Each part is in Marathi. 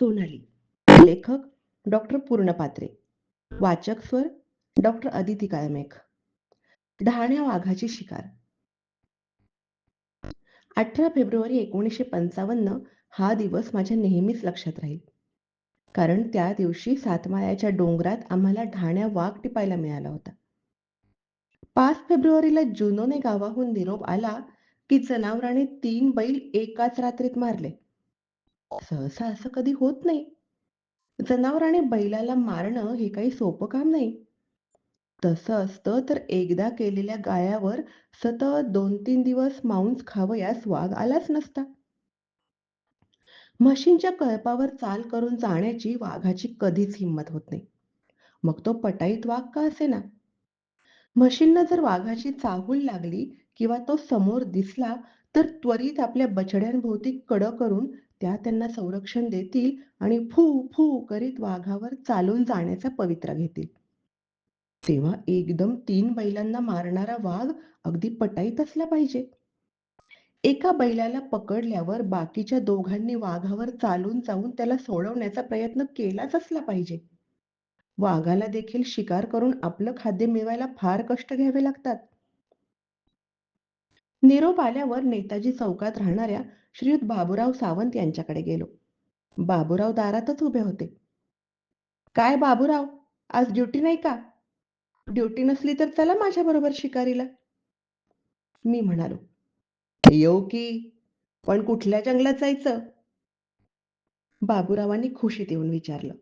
सोनाली. लेखक डॉक्टर पूर्ण पात्रे वाचक स्वर डॉक्टर अदिती काळमेघ. डहाण्या वाघाची शिकार. अठरा फेब्रुवारी एकोणीसशे पंचावन्न हा दिवस माझ्या नेहमीच लक्षात राहील. कारण त्या दिवशी सातमाळ्याच्या डोंगरात आम्हाला ढाण्या वाघ टिपायला मिळाला होता. पाच फेब्रुवारीला जुनोने गावाहून निरोप आला की जनावराने तीन बैल एकाच रात्रीत मारले. सहसा असं कधी होत नाही. जनावराने बैलाला मारणं हे काही सोपं काम नाही. तसं असतं तर एकदा केलेल्या गायावर सतत दोन तीन दिवस मांस खावयास वाघ आलाच नसता. म्हशींच्या कळपावर चाल करून जाण्याची वाघाची कधीच हिंमत होत नाही. मग तो पटाईत वाघ का असे ना म्हशींना जर वाघाची चाहूल लागली किंवा तो समोर दिसला तर त्वरित आपल्या बछड्यांभोवती कडं करून त्या त्यांना संरक्षण देतील आणि फू फू करीत वाघावर चालून जाण्याचा पवित्रा घेतील. तेव्हा एकदम तीन बैलांना मारणारा वाघ अगदी पटाईत असला पाहिजे. एका बैलाला पकडल्यावर बाकीच्या दोघांनी वाघावर चालून जाऊन त्याला सोडवण्याचा प्रयत्न केलाच असला पाहिजे. वाघाला देखील शिकार करून आपलं खाद्य मिळवायला फार कष्ट घ्यावे लागतात. निरोप आल्यावर नेताजी चौकात राहणाऱ्या श्रीयुत बाबूराव सावंत यांच्याकडे गेलो. बाबूराव दारातच उभे होते. काय बाबूराव? आज ड्युटी नाही का? ड्युटी नसली तर चला माझ्या बरोबर शिकारीला. मी म्हणालो येऊ की पण कुठल्या जंगलात जायचं? बाबूरावांनी खुशीत येऊन विचारलं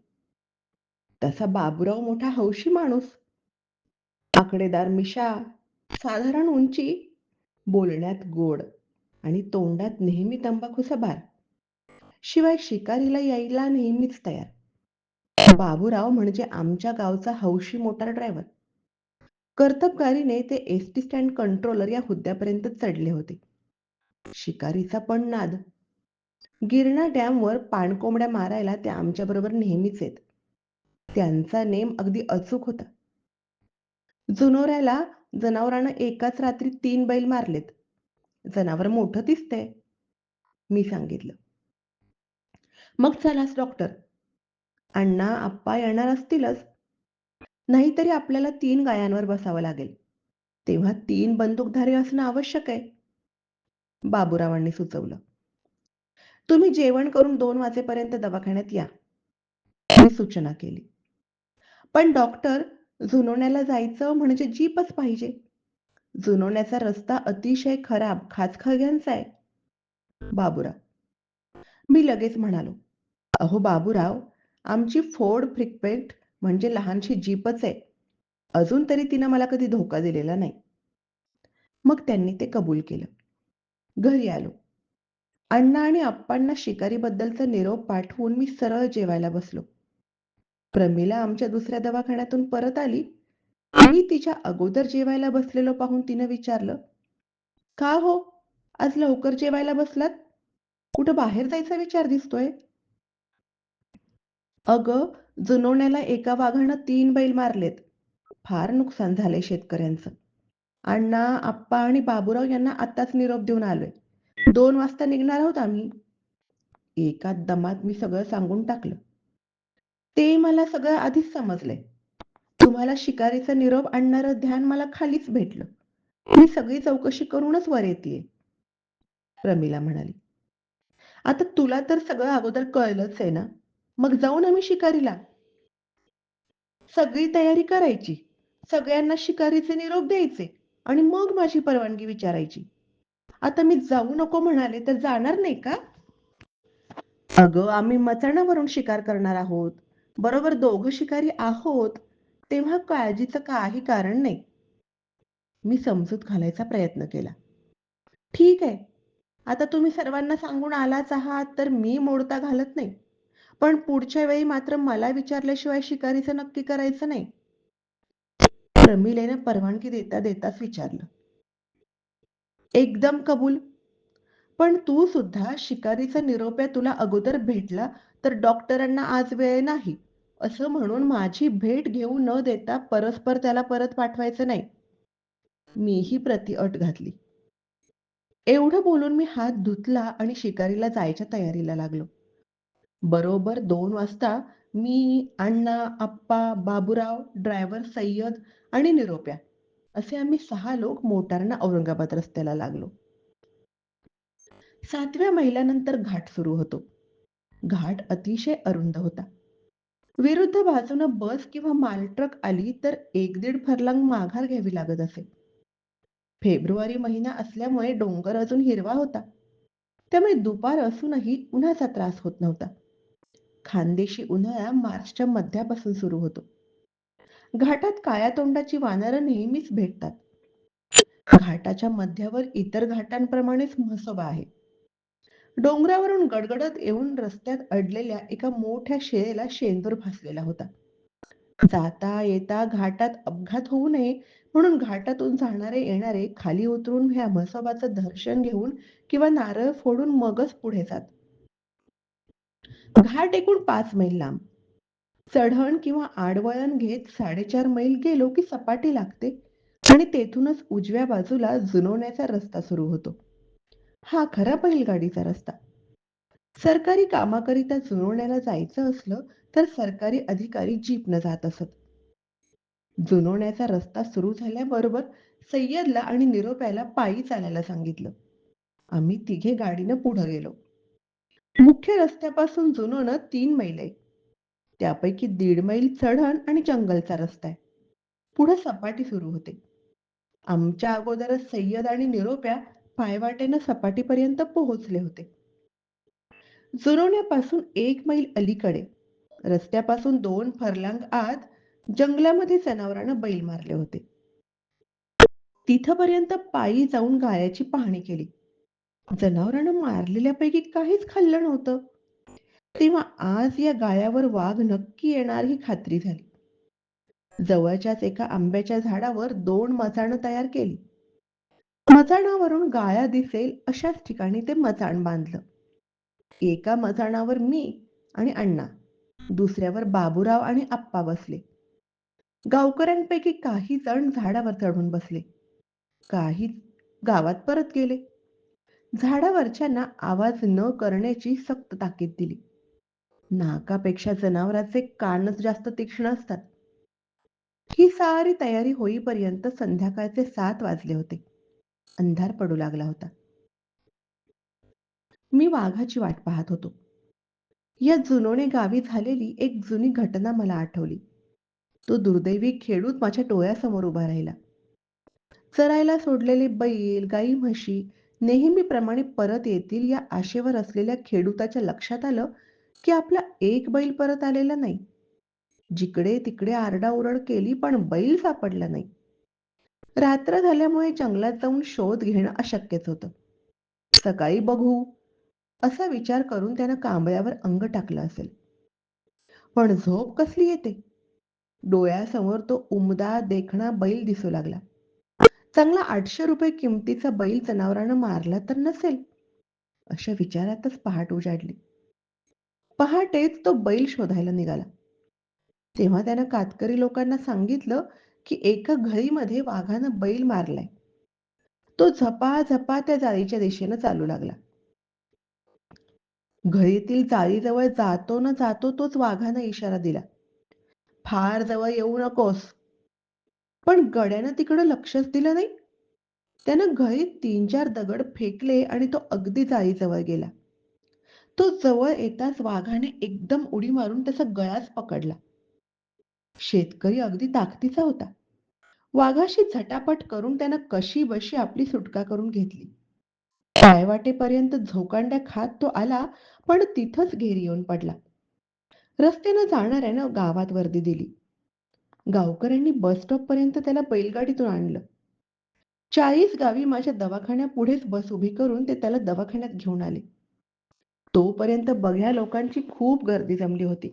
तसा बाबूराव मोठा हौशी माणूस. आकडेदार मिशा साधारण उंची बोलण्यात गोड आणि तोंडात नेहमी तंबाखूचा भार. शिवाय शिकारीला यायला नेहमीच तयार. बाबूराव म्हणजे आमच्या गावचा हौशी मोटार ड्रायव्हर कर्तबकारीने ते एस टी स्टँड कंट्रोलर या हुद्द्यापर्यंत चढले होते. शिकारीचा पण नाद. गिरणा डॅमवर पाणकोंबड्या मारायला ते आमच्याबरोबर नेहमीच येत. त्यांचा नेम अगदी अचूक होता. जुनोऱ्याला जनावरानं एकाच रात्री तीन बैल मारलेत. जनावर मोठं दिसतंय मी सांगितलं. मग चलास डॉक्टर अण्णा आप्पा येणार असतीलच. नाहीतरी आपल्याला तीन गायांवर बसावं लागेल. तेव्हा तीन बंदूकधारी असणं आवश्यक आहे. बाबूरावांनी सुचवलं. तुम्ही जेवण करून दोन वाजेपर्यंत दवाखान्यात या. मी सूचना केली. पण डॉक्टर जुनवण्याला जायचं म्हणजे जीपच पाहिजे. जुनोण्याचा रस्ता अतिशय खराब खाचखळग्यांचा आहे. बाबूराव. मी लगेच म्हणालो अहो बाबूराव आमची फोर्ड फ्रिक्वेट म्हणजे लहानशी जीपच आहे. अजून तरी तिनं मला कधी धोका दिलेला नाही. मग त्यांनी ते कबूल केलं. घरी आलो. अण्णा आणि आप्पांना शिकारीबद्दलचा निरोप पाठवून मी सरळ जेवायला बसलो. प्रमिला आमच्या दुसऱ्या दवाखान्यातून परत आली. मी तिच्या अगोदर जेवायला बसलेलो पाहून तिनं विचारलं का हो? आज लवकर जेवायला बसलात? कुठं बाहेर जायचा विचार दिसतोय? अगं जुनवण्याला एका वाघानं तीन बैल मारलेत. फार नुकसान झालंय शेतकऱ्यांचं. अण्णा आप्पा आणि बाबूराव यांना आत्ताच निरोप देऊन आलोय. दोन वाजता निघणार आहोत आम्ही. एका दमात मी सगळं सांगून टाकलं. ते मला सगळं आधीच समजलंय तुम्हाला शिकारीचा निरोप आणणारं ध्यान मला खालीच भेटलं. मी सगळी चौकशी करूनच वर येते प्रमिला म्हणाली. आता तुला तर सगळं अगोदर कळलंच आहे ना? मग जाऊन आम्ही शिकारीला. सगळी तयारी करायची. सगळ्यांना शिकारीचे निरोप द्यायचे आणि मग माझी परवानगी विचारायची. आता मी जाऊ नको म्हणाले तर जाणार नाही का? अगं आम्ही मचाणावरून शिकार करणार आहोत. बरोबर दोघ शिकारी आहोत तेव्हा काळजीचं काही कारण नाही. मी समजूत घालायचा प्रयत्न केला. ठीक आहे. आता तुम्ही सर्वांना सांगून आलाच आहात तर मी मोडता घालत नाही. पण पुढच्या वेळी मात्र मला विचारल्याशिवाय शिकारीचं नक्की करायचं नाही. प्रमिलेनं परवानगी देता देताच विचारलं. एकदम कबूल. पण तू सुद्धा शिकारीचा निरोप्या तुला अगोदर भेटला तर डॉक्टरांना आज वेळ नाही. असं म्हणून माझी भेट घेऊ न देता परस्पर त्याला परत पाठवायचं नाही मीही प्रति अट घातली एवढं बोलून मी हात धुतला आणि शिकारीला जायच्या तयारीला लागलो बरोबर दोन वाजता मी, अण्णा, आप्पा, बाबूराव, ड्रायव्हर सय्यद आणि निरोप्या असे आम्ही सहा लोक मोटारनं औरंगाबाद रस्त्याला लागलो. सातव्या महिल्यानंतर घाट सुरू होतो. घाट अतिशय अरुंद होता. विरुद्ध बाजूनं बस किंवा मालट्रक आली तर एक दीड फरलांग माघार घ्यावी लागत असे. फेब्रुवारी महिना असल्यामुळे डोंगर अजून हिरवा होता. त्यामुळे दुपार असूनही उन्हाचा त्रास होत नव्हता. खानदेशी उन्हाळा मार्चच्या मध्यापासून सुरू होतो. घाटात काळ्या तोंडाची वानरं नेहमीच भेटतात. घाटाच्या मध्यावर इतर घाटांप्रमाणेच म्हसोबा आहे. डोंगरावरून गडगडत येऊन रस्त्यात अडलेल्या एका मोठ्या शेळेला शेंदूर फासलेला होता. जाता येता घाटात अपघात होऊ नये म्हणून घाटातून जाणारे येणारे खाली उतरून ह्या म्हसोबाचं दर्शन घेऊन किंवा नारळ फोडून मगच पुढे जात. घाट एकूण पाच मैल लांब. चढण किंवा आडवळण घेत साडेचार मैल गेलो की सपाटी लागते आणि तेथूनच उजव्या बाजूला जुनवण्याचा रस्ता सुरू होतो. हा खरा बैलगाडीचा रस्ता. सरकारी कामाकरिता जुनवण्याला जायचं असलं तर सरकारी अधिकारी जीपनं जात असत. जुनवण्याचा रस्ता सुरू झाल्याबरोबर सय्यदला आणि निरोप्याला पायी चालायला सांगितलं. आम्ही तिघे गाडीनं पुढं गेलो. मुख्य रस्त्यापासून जुनवणं तीन मैल आहे. त्यापैकी दीड मैल चढण आणि जंगलचा रस्ता आहे. पुढं सपाटी सुरू होते. आमच्या अगोदरच सय्यद आणि निरोप्या पायवाटेनं सपाटीपर्यंत पोहोचले होते. जुरवण्यापासून एक मैल अलीकडे रस्त्यापासून दोन फरलांग आत जंगलामध्ये जनावरानं बैल मारले होते. तिथपर्यंत पायी जाऊन गाळ्याची पाहणी केली. जनावरानं मारलेल्यापैकी काहीच खाल्लं नव्हतं. तेव्हा आज या गाळ्यावर वाघ नक्की येणार ही खात्री झाली. जवळच्याच एका आंब्याच्या झाडावर दोन मचाणं तयार केली. मचाणावरून गाळ्या दिसेल अशाच ठिकाणी ते मचाण बांधलं. एका मचाणावर मी आणि अण्णा, दुसऱ्यावर बाबूराव आणि आप्पा बसले. गावकऱ्यांपैकी काही जण झाडावर चढून बसले. काही गावात परत गेले. झाडावरच्यांना आवाज न करण्याची सक्त ताकीद दिली. नाकापेक्षा जनावराचे कानच जास्त तीक्ष्ण असतात. ही सारी तयारी होईपर्यंत संध्याकाळचे सात वाजले होते. अंधार पडू लागला होता. मी वाघाची वाट पाहत होतो. या जुनोने गावी झालेली एक जुनी घटना मला आठवली. तो दुर्दैवी खेडूत माझ्या डोळ्यासमोर उभा राहिला. चरायला सोडलेले बैल, गाई, म्हशी नेहमीप्रमाणे परत येतील या आशेवर असलेल्या खेडूताच्या लक्षात आलं की आपला एक बैल परत आलेला नाही. जिकडे तिकडे आरडाओरड केली पण बैल सापडला नाही. रात्र झाल्यामुळे जंगलात जाऊन शोध घेणं अशक्यच होतं. सकाळी बघू असा विचार करून त्यानं कांबळ्यावर अंग टाकलं असेल. पण झोप कसली येते? डोळ्यासमोर तो उमदा देखणा बैल दिसू लागला. चांगला आठशे रुपये किमतीचा बैल जनावरानं मारला तर नसेल. अशा विचारातच पहाट उजाडली. पहाटेच तो बैल शोधायला निघाला. तेव्हा त्यानं कातकरी लोकांना सांगितलं की एका घळीमध्ये वाघानं बैल मारलाय. तो झपा झपा त्या जाळीच्या दिशेनं चालू लागला. घळीतील जाळीजवळ जातो न जातो तोच वाघानं इशारा दिला. फार जवळ येऊ नकोस. पण गड्यानं तिकडं लक्षच दिलं नाही. त्यानं घळीत तीन चार दगड फेकले आणि तो अगदी जाळीजवळ गेला. तो जवळ येताच वाघाने एकदम उडी मारून त्याचा गळाच पकडला. शेतकरी अगदी ताकदीचा होता. वाघाशी झटापट करून त्यानं कशीबशी आपली सुटका करून घेतली. पायवाटेपर्यंत झोकांड्या खात तो आला पण तिथंच घेरी येऊन पडला. रस्त्यानं जाणाऱ्यानं गावात वर्दी दिली. गावकऱ्यांनी बस स्टॉपपर्यंत त्याला बैलगाडीतून आणलं. चाळीस गावी माझ्या दवाखान्यापुढेच बस उभी करून ते त्याला दवाखान्यात घेऊन आले. तोपर्यंत बघ्या लोकांची खूप गर्दी जमली होती.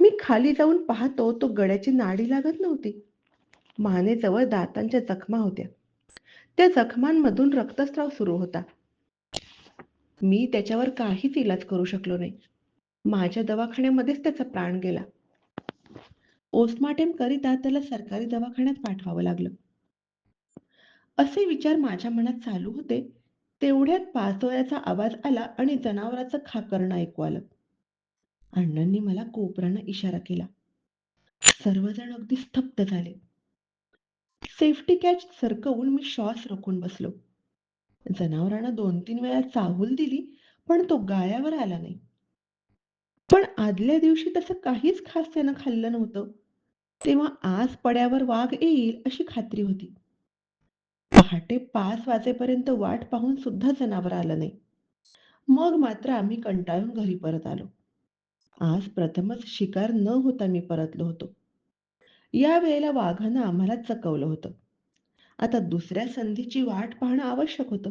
मी खाली जाऊन पाहतो तो गड्याची नाडी लागत नव्हती. मानेजवळ दातांच्या जखमा होत्या. त्या जखमांमधून रक्तस्राव सुरू होता. मी त्याच्यावर काहीच इलाज करू शकलो नाही. माझ्या दवाखान्यामध्येच त्याचा प्राण गेला. पोस्टमार्टम करिता त्याला सरकारी दवाखान्यात पाठवावं लागलं. असे विचार माझ्या मनात चालू होते तेवढ्यात पाचोळ्याचा आवाज आला आणि जनावराचं खाकरणं ऐकू आलं. अण्णांनी मला कोपरानं इशारा केला सर्वजण अगदी स्तब्ध झाले सेफ्टी कॅच सरकवून मी श्वास रोखून बसलो. जनावरांना दोन तीन वेळा चाहूल दिली पण तो गाळ्यावर आला नाही. पण आदल्या दिवशी तसं काहीच खास त्यानं खाल्लं नव्हतं. तेव्हा आज पड्यावर वाघ येईल अशी खात्री होती. पहाटे पाच वाजेपर्यंत वाट पाहून सुद्धा जनावर आलं नाही. मग मात्र आम्ही कंटाळून घरी परत आलो. आज प्रथमच शिकार न होता मी परतलो होतो. या वेळेला वाघानं आम्हाला चकवलं होतं. आता दुसऱ्या संधीची वाट पाहणं आवश्यक होतं.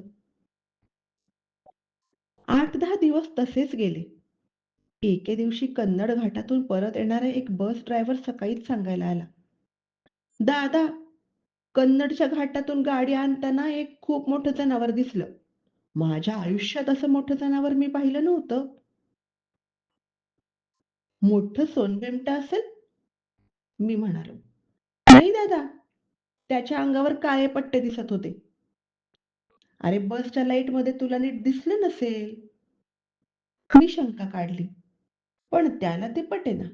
आठ दहा दिवस तसेच गेले. एके दिवशी कन्नड घाटातून परत येणारा एक बस ड्रायव्हर सकाळीच सांगायला आला. दादा कन्नडच्या घाटातून गाडी आणताना एक खूप मोठं जनावर दिसलं. माझ्या आयुष्यात असं मोठं जनावर मी पाहिलं नव्हतं. मोठं सोनबिमटा असेल? मी म्हणालो. नाही दादा त्याच्या अंगावर काळे पट्टे दिसत होते. अरे बसच्या लाइटमध्ये तुला नीट दिसलं नसेल. मी शंका काढली. पण त्याला ते पटेना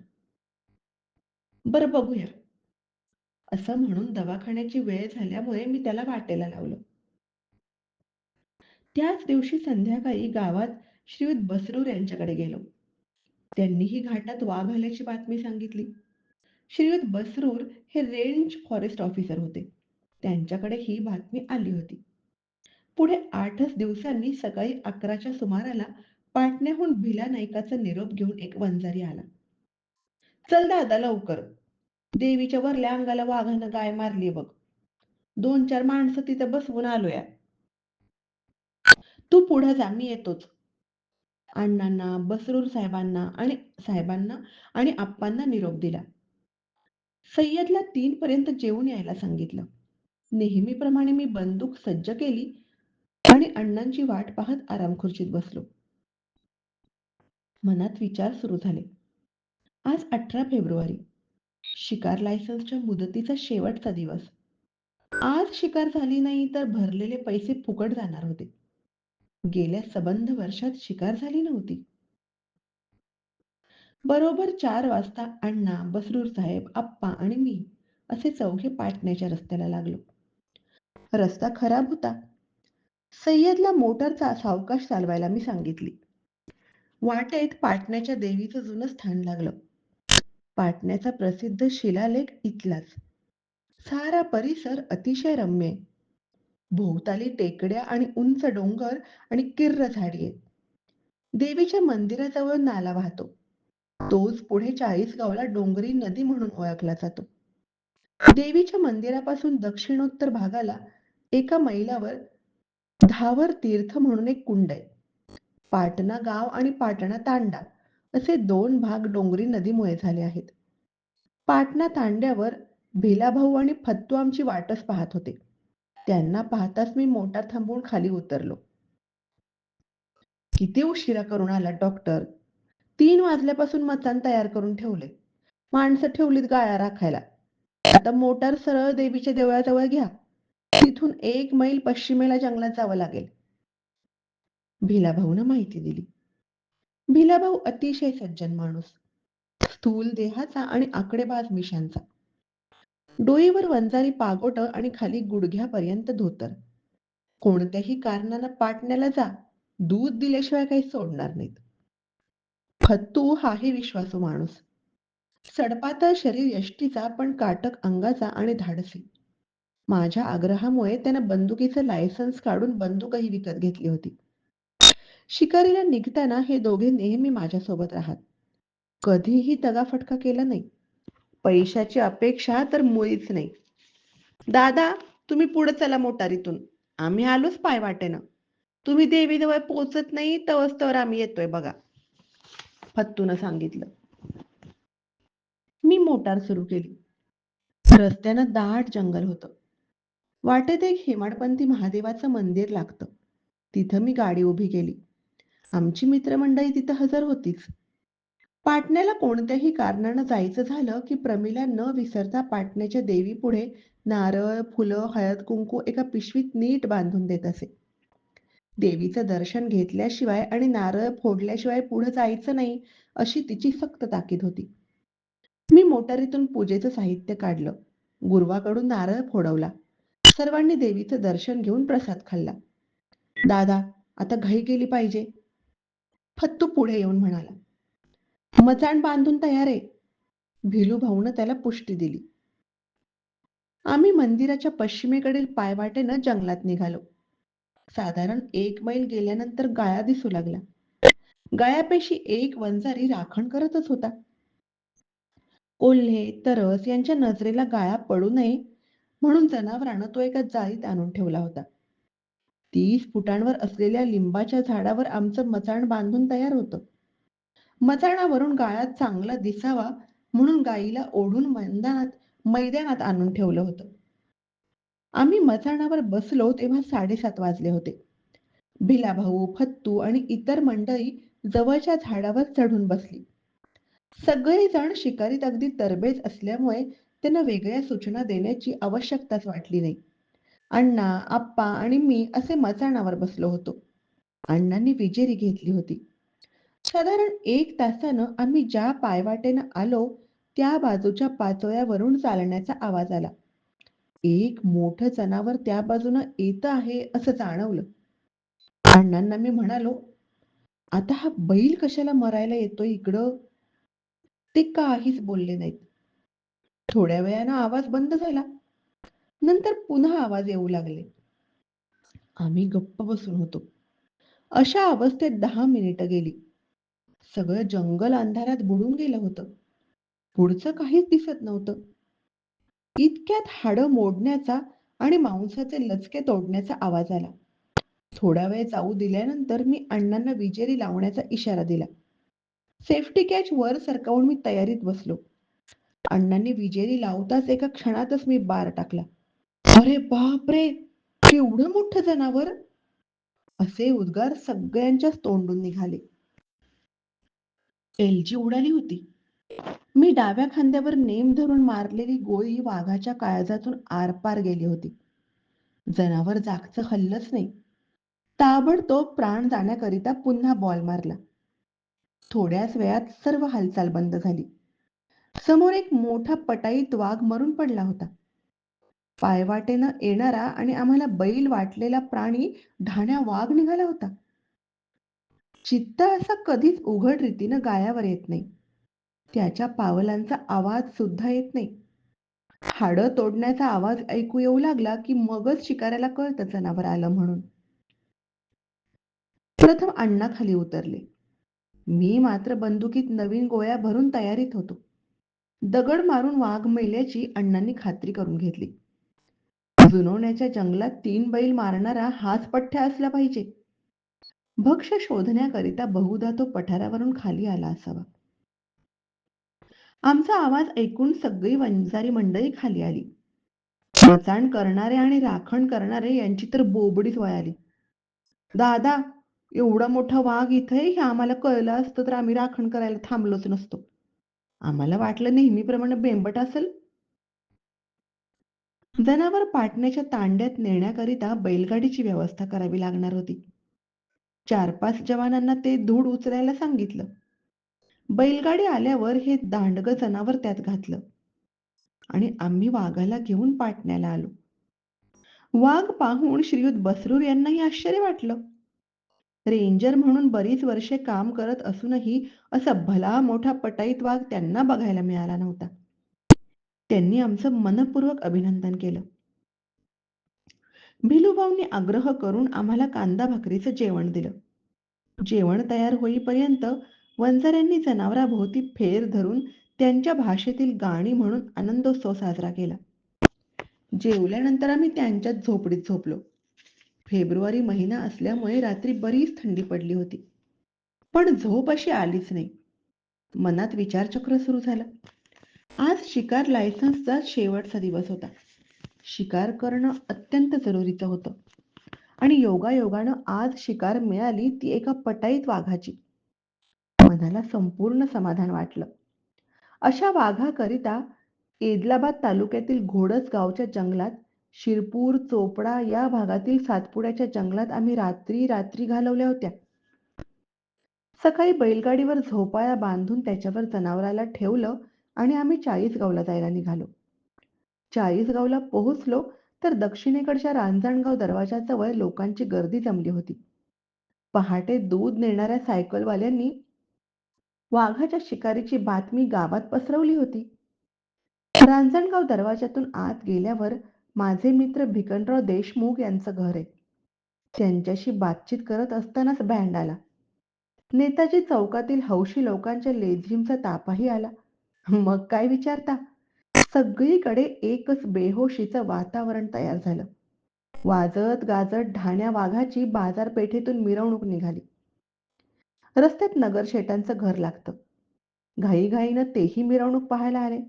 बर बघूया. असं म्हणून दवाखान्याची वेळ झाल्यामुळे मी त्याला वाटेला लावलं. त्याच दिवशी संध्याकाळी गावात श्रीयुत बसरूर यांच्याकडे गेलो. त्यांनीही घाटात वाघ आल्याची बातमी सांगितली. श्रीयुत बसरूर हे रेंज फॉरेस्ट ऑफिसर होते. त्यांच्याकडे ही बातमी आली होती. पुढे आठच दिवसांनी सकाळी अकराच्या सुमाराला पाटण्याहून भिला नायकाचा निरोप घेऊन एक वंजारी आला. चल दादा लवकर. देवीच्या वरल्या अंगाला वाघानं गाय मारली बघ. दोन चार माणसं तिथे बसवून आलोया. तू पुढे जा मी येतोच. अण्णांना बसरूर साहेबांना आणि साहेबांना आणि आप्पांना निरोप दिला. सय्यदला तीन पर्यंत जेवून यायला सांगितलं. नेहमीप्रमाणे मी बंदूक सज्ज केली आणि अण्णांची वाट पाहत आरामखुर्चीत बसलो. मनात विचार सुरू झाले. आज अठरा फेब्रुवारी. शिकार लायसन्सच्या मुदतीचा शेवटचा दिवस. आज शिकार झाली नाही तर भरलेले पैसे फुकट जाणार होते. गेल्या सबंध वर्षात शिकार झाली नव्हती. बरोबर चार वाजता अण्णा बसरूर साहेब आप्पा आणि मी असे चौघे पाटण्याच्या रस्त्याला लागलो. रस्ता खराब होता. सय्यदला मोटारचा सावकाश चालवायला मी सांगितली. वाटेत पाटण्याच्या देवीचं जुनं स्थान लागलं. पाटण्याचा प्रसिद्ध शिलालेख इथलाच. सारा परिसर अतिशय रम्य भोवताली टेकड्या आणि उंच डोंगर आणि किर्र झाडी आहेत. देवीच्या मंदिराजवळ नाला वाहतो. तोच पुढे चाळीसगावला डोंगरी नदी म्हणून ओळखला जातो. देवीच्या मंदिरापासून दक्षिणोत्तर भागाला एका मैलावर धावर तीर्थ म्हणून एक कुंड आहे. पाटणा गाव आणि पाटणा तांडा असे दोन भाग डोंगरी नदीमुळे झाले आहेत. पाटणा तांड्यावर भिलाभाऊ आणि फत्तू आमची वाटच पाहत होते. त्यांना पाहताच मी मोटार थांबवून खाली उतरलो. किती उशिरा करून आला डॉक्टर तीन वाजल्यापासून मचान तयार करून ठेवले माणसं ठेवलीत गाळा राखायला. आता मोटार सरळ देवीच्या देवळाजवळ घ्या. तिथून एक मैल पश्चिमेला जंगलात जावं लागेल. भिलाभाऊनं माहिती दिली. भिलाभाऊ अतिशय सज्जन माणूस. स्थूल देहाचा आणि आकडेबाज मिशांचा. डोईवर वंजारी पागोट आणि खाली गुडघ्यापर्यंत धोतर. कोणत्याही कारणानं पाटण्याला जा. दूध दिल्याशिवाय काही सोडणार नाहीत. फत्तू हाही विश्वासू माणूस. सडपातळ शरीर यष्टीचा पण काटक अंगाचा आणि धाडसी. माझ्या आग्रहामुळे त्यानं बंदुकीचं लायसन्स काढून बंदूकही विकत घेतली होती. शिकारीला निघताना हे दोघे नेहमी माझ्यासोबत राहत. कधीही दगाफटका केला नाही. पैशाची अपेक्षा तर मुळीच नाही. दादा तुम्ही पुढे चला मोटारीतून. आम्ही आलोच पाय वाटेनं तुम्ही देवीजवळ पोचत नाही तवस्तवर आम्ही येतोय बघा. फत्तून सांगितलं. मी मोटार सुरू केली. रस्त्यानं दाट जंगल होतं. वाटेत एक हेमाडपंथी महादेवाचं मंदिर लागतं. तिथं मी गाडी उभी केली. आमची मित्रमंडळी तिथं हजर होतीच. पाटण्याला कोणत्याही कारणानं जायचं झालं की प्रमिला न विसरता पाटण्याच्या देवीपुढे नारळ फुलं हळद कुंकू एका पिशवीत नीट बांधून देत असे. देवीचं दर्शन घेतल्याशिवाय आणि नारळ फोडल्याशिवाय पुढे जायचं नाही अशी तिची सक्त ताकीद होती. मी मोटारीतून पूजेचं साहित्य काढलं. गुरुवाकडून नारळ फोडवला. सर्वांनी देवीचं दर्शन घेऊन प्रसाद खाल्ला. दादा आता घाई गेली पाहिजे. फत्तू पुढे येऊन म्हणाला. मचाण बांधून तयार आहे. भिलू भाऊनं त्याला पुष्टी दिली. आम्ही मंदिराच्या पश्चिमेकडील पायवाटेनं जंगलात निघालो. साधारण एक मैल गेल्यानंतर गाया दिसू लागला गायापेशी एक वंजारी राखण करतच होता. कोल्हे तरस यांच्या नजरेला गाया पडू नये म्हणून जनावरानं तो एका जाळीत आणून ठेवला होता. तीस फुटांवर असलेल्या लिंबाच्या झाडावर आमचं मचाण बांधून तयार होतं. मचाणावरून गाळा चांगला दिसावा म्हणून गाईला ओढून मैदानात मैदानात आणून ठेवलं होतं. आम्ही मचाणावर बसलो तेव्हा साडेसात वाजले होते. भिला भाऊ फत्तू आणि इतर मंडळी जवळच्या झाडावर चढून बसली. सगळेजण शिकारीत अगदी तरबेज असल्यामुळे त्यांना वेगळ्या सूचना देण्याची आवश्यकताच वाटली नाही. अण्णा आप्पा आणि मी असे मचाणावर बसलो होतो. अण्णांनी विजेरी घेतली होती. साधारण एक तासानं आम्ही ज्या पायवाटेनं आलो त्या बाजूच्या पाचोळ्यावरून चालण्याचा आवाज आला. एक मोठं जनावर त्या बाजूनं येत आहे असं जाणवलं. अण्णांना मी म्हणालो आता हा बैल कशाला मरायला येतोय इकडं? ते काहीच बोलले नाहीत. थोड्या वेळानं आवाज बंद झाला. नंतर पुन्हा आवाज येऊ लागले. आम्ही गप्प बसून होतो. अशा अवस्थेत दहा मिनिटं गेली. सगळं जंगल अंधारात बुडून गेलं होतं. पुढचं काहीच दिसत नव्हतं. इतक्यात हाडं मोडण्याचा आणि मांसाचे लचके तोडण्याचा आवाज आला. थोडा वेळ जाऊ दिल्यानंतर मी अण्णांना विजेरी लावण्याचा इशारा दिला. सेफ्टी कॅच वर सरकावून मी तयारीत बसलो. अण्णांनी विजेरी लावताच एका क्षणातच मी बार टाकला. अरे बापरे! केवढं मोठं जनावर! असे उद्गार सगळ्यांच्याच तोंडून निघाले. एलजी उडाली होती. मी डाव्या खांद्यावर नेम धरून मारलेली गोळी वाघाच्या काळजातून आरपार गेली होती. जनावर जागचं हल्लच नाही. ताबडतोब प्राण जाण्याकरिता पुन्हा बॉल मारला. थोड्याच वेळात सर्व हालचाल बंद झाली. समोर एक मोठा पटाईत वाघ मरून पडला होता. पायवाटेनं येणारा आणि आम्हाला बैल वाटलेला प्राणी ढाण्या वाघ निघाला होता. चित्त असा कधीच उघड रीतीनं गायावर येत नाही. त्याच्या पावलांचा आवाज सुद्धा येत नाही. हाडं तोडण्याचा आवाज ऐकू येऊ लागला की मगच शिकाऱ्याला कळतं जनावर आलं म्हणून. प्रथम अण्णा खाली उतरले. मी मात्र बंदुकीत नवीन गोळ्या भरून तयारीत होतो. दगड मारून वाघ मेल्याची अण्णांनी खात्री करून घेतली. जुनवण्याच्या जंगलात तीन बैल मारणारा हाच पठ्ठ्या असला पाहिजे. भक्ष शोधण्याकरिता बहुधा तो पठारावरून खाली आला असावा. आमचा आवाज ऐकून सगळी वंजारी मंडळी खाली आली. मचाण करणारे आणि राखण करणारे यांची तर बोबडीच वळाली दादा एवढा मोठा वाघ इथे हे आम्हाला कळलं असतं तर आम्ही राखण करायला थांबलोच नसतो. आम्हाला वाटलं नेहमीप्रमाणे बेंबट असेल? जनावर पाटण्याच्या तांड्यात नेण्याकरिता बैलगाडीची व्यवस्था करावी लागणार होती. चार पाच जवानांना ते धूड उचलायला सांगितलं. बैलगाडी आल्यावर हे दांडग जनावर त्यात घातलं. आणि आम्ही वाघाला घेऊन पाटण्याला आलो. वाघ पाहून श्रीयुत बसरूर यांनाही आश्चर्य वाटलं. रेंजर म्हणून बरीच वर्षे काम करत असूनही असा भला मोठा पटाईत वाघ त्यांना बघायला मिळाला नव्हता. त्यांनी आमचं मनपूर्वक अभिनंदन केलं. भिलूभाऊंनी आग्रह करून आम्हाला कांदा भाकरीचं जेवण दिलं. जेवण तयार होईपर्यंत वंजाऱ्यांनी जनावराभोवती फेर धरून त्यांच्या भाषेतील गाणी म्हणून आनंदोत्सव साजरा केला. जेवल्यानंतर आम्ही त्यांच्याच झोपडीत झोपलो. फेब्रुवारी महिना असल्यामुळे रात्री बरीच थंडी पडली होती. पण झोप अशी आलीच नाही. मनात विचारचक्र सुरू झालं. आज शिकार लायसन्सचा शेवटचा दिवस होता. शिकार करणं अत्यंत जरुरीचं होतं. आणि योगायोगानं आज शिकार मिळाली ती एका पटाईत वाघाची. मनाला संपूर्ण समाधान वाटलं. अशा वाघाकरिता एदलाबाद तालुक्यातील घोडस गावच्या जंगलात शिरपूर चोपडा या भागातील सातपुड्याच्या जंगलात आम्ही रात्री रात्री घालवल्या होत्या. सकाळी बैलगाडीवर झोपाळ्या बांधून त्याच्यावर जनावराला ठेवलं आणि आम्ही चाळीसगावला जायला निघालो. चाळीसगावला पोहोचलो तर दक्षिणेकडच्या रांजणगाव दरवाजाजवळ लोकांची गर्दी जमली होती. पहाटे दूध नेणाऱ्या सायकलवाल्यांनी वाघाच्या शिकारीची बातमी गावात पसरवली होती. रांजणगाव दरवाजातून आत गेल्यावर माझे मित्र भिकनराव देशमुख यांचं घर आहे. त्यांच्याशी बातचीत करत असतानाच बँड आला. नेताजी चौकातील हौशी लोकांच्या लेझिमचा तापाही आला. मग काय विचारता? सगळीकडे एकच बेहोशीचं वातावरण तयार झालं. वाजत गाजत ढाण्या वाघाची बाजारपेठेतून मिरवणूक निघाली. रस्त्यात नगरशेटांचं घर लागतं. घाईघाईनं तेही मिरवणूक पाहायला आले.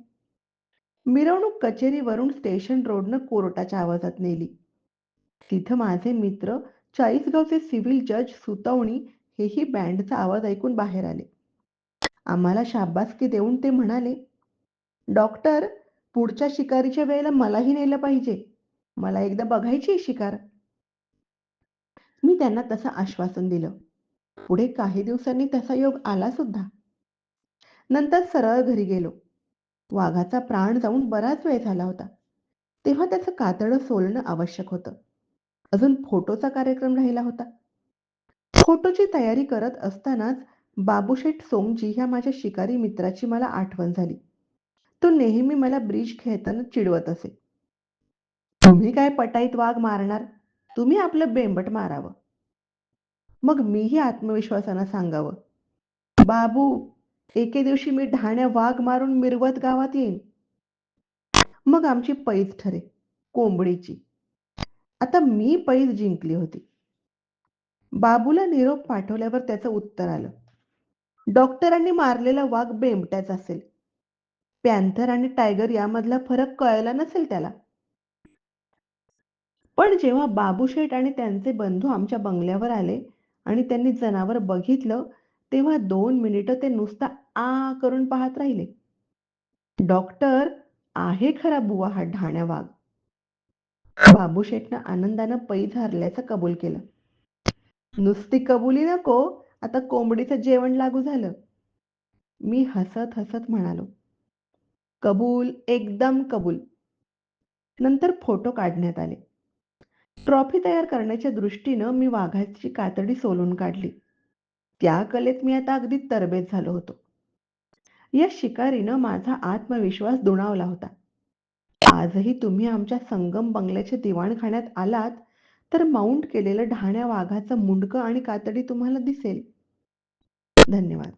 मिरवणूक कचेरीवरून स्टेशन रोडनं कोर्टाच्या आवाजात नेली. तिथं माझे मित्र चाळीसगावचे सिव्हिल जज सुतवणी हेही बँडचा आवाज ऐकून बाहेर आले. आम्हाला शाबासकी देऊन ते म्हणाले डॉक्टर पुढच्या शिकारीच्या वेळेला मलाही नेलं पाहिजे. मला एकदा बघायची शिकार. मी त्यांना तसं आश्वासन दिलं. पुढे काही दिवसांनी तसा योग आला सुद्धा. नंतर सरळ घरी गेलो. वाघाचा प्राण जाऊन बराच वेळ झाला होता. तेव्हा त्याचं कातडं सोलणं आवश्यक होतं. अजून फोटोचा कार्यक्रम राहिला होता. फोटोची तयारी करत असतानाच बाबूशेठ सोमजी ह्या माझ्या शिकारी मित्राची मला आठवण झाली. तो नेहमी मला ब्रिज खेळताना चिडवत असे. तुम्ही काय पटाईत वाघ मारणार? तुम्ही आपलं बेंबट मारावं. मग मीही आत्मविश्वासानं सांगावं. बाबू एके दिवशी मी ढाण्या वाघ मारून मिरवत गावात येईन. मग आमची पैज ठरे कोंबडीची. आता मी पैज जिंकली होती. बाबूला निरोप पाठवल्यावर त्याचं उत्तर आलं. डॉक्टरांनी मारलेला वाघ बेमट्याच असेल. पॅन्थर आणि टायगर यामधला फरक कळला नसेल त्याला. पण जेव्हा बाबूशेठ आणि त्यांचे बंधू आमच्या बंगल्यावर आले आणि त्यांनी जनावर बघितलं तेव्हा दोन मिनिटं ते नुसता आ करून पाहत राहिले. डॉक्टर आहे खरा बुवा हा ढाण्या वाघ बाबूशेठनं आनंदानं पै झारल्याचं कबूल केलं. नुसती कबुली नको आता कोंबडीचं जेवण लागू झालं. मी हसत हसत म्हणालो कबूल एकदम कबूल. नंतर फोटो काढण्यात आले. ट्रॉफी तयार करण्याच्या दृष्टीनं मी वाघाची कातडी सोलून काढली. त्या कलेत मी आता अगदी तरबेज झालो होतो. या शिकारीनं माझा आत्मविश्वास दुणावला होता. आजही तुम्ही आमच्या संगम बंगल्याच्या दिवाणखाण्यात आलात तर माउंट केलेलं ढाण्या वाघाचं मुंडकं आणि कातडी तुम्हाला दिसेल. धन्यवाद.